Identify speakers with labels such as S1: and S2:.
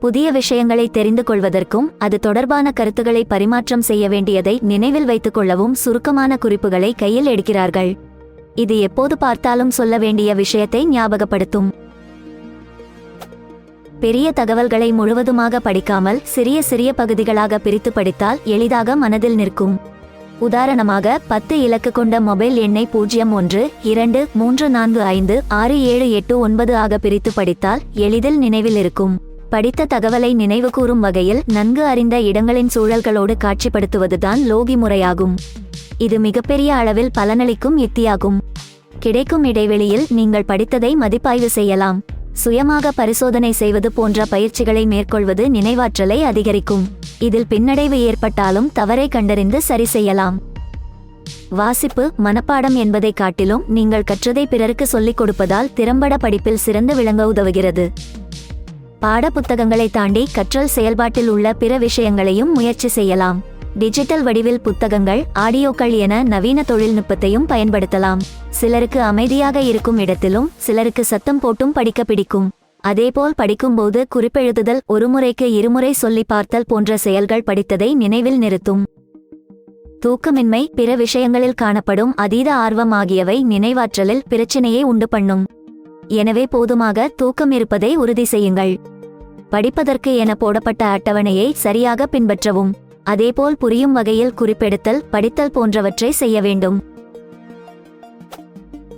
S1: புதிய விஷயங்களை தெரிந்து கொள்வதற்கும் அது தொடர்பான கருத்துக்களை பரிமாற்றம் செய்ய வேண்டியதை நினைவில் வைத்துக் கொள்ளவும் சுருக்கமான குறிப்புகளை கையில் எடுக்கிறார்கள். இது எப்போது பார்த்தாலும் சொல்ல வேண்டிய விஷயத்தை ஞாபகப்படுத்தும். பெரிய தகவல்களை முழுவதுமாக படிக்காமல் சிறிய சிறிய பகுதிகளாக பிரித்து படித்தால் எளிதாக மனதில் நிற்கும். உதாரணமாக பத்து இலக்கு கொண்ட மொபைல் எண்ணை பூஜ்ஜியம் ஒன்று இரண்டு மூன்று நான்கு ஐந்து ஆறு ஏழு எட்டு ஒன்பது ஆக பிரித்து படித்தால் எளிதில் நினைவில் இருக்கும். படித்த தகவலை நினைவுகூரும் வகையில் நன்கு அறிந்த இடங்களின் சூழல்களோடு காட்சிப்படுத்துவதுதான் லோகி முறையாகும். இது மிகப்பெரிய அளவில் பலனளிக்கும் யுக்தியாகும். கிடைக்கும் இடைவெளியில் நீங்கள் படித்ததை மதிப்பாய்வு செய்யலாம். சுயமாக பரிசோதனை செய்வது போன்ற பயிற்சிகளை மேற்கொள்வது நினைவாற்றலை அதிகரிக்கும். இதில் பின்னடைவு ஏற்பட்டாலும் தவறை கண்டறிந்து சரி செய்யலாம். வாசிப்பு மனப்பாடம் என்பதை காட்டிலும் நீங்கள் கற்றதை பிறருக்கு சொல்லிக் கொடுப்பதால் திறம்பட படிப்பில் சிறந்து விளங்க உதவுகிறது. பாட புத்தகங்களை தாண்டி கற்றல் செயல்பாட்டில் உள்ள பிற விஷயங்களையும் முயற்சி செய்யலாம். டிஜிட்டல் வடிவில் புத்தகங்கள் ஆடியோக்கள் என நவீன தொழில்நுட்பத்தையும் பயன்படுத்தலாம். சிலருக்கு அமைதியாக இருக்கும் இடத்திலும் சிலருக்கு சத்தம் போட்டும் படிக்க பிடிக்கும். அதேபோல் படிக்கும்போது குறிப்பெழுதுதல் ஒருமுறைக்கு இருமுறை சொல்லி பார்த்தல் போன்ற செயல்கள் படித்ததை நினைவில் நிறுத்தும். தூக்கமின்மை பிற விஷயங்களில் காணப்படும் அதீத ஆர்வம் ஆகியவை நினைவாற்றலில் பிரச்சினையை உண்டு பண்ணும். எனவே போதுமாக தூக்கம் இருப்பதை உறுதி செய்யுங்கள். படிப்பதற்கு என போடப்பட்ட அட்டவணையை சரியாக பின்பற்றவும். அதேபோல் புரியும் வகையில் குறிப்பெடுத்தல் படித்தல் போன்றவற்றை செய்ய வேண்டும்.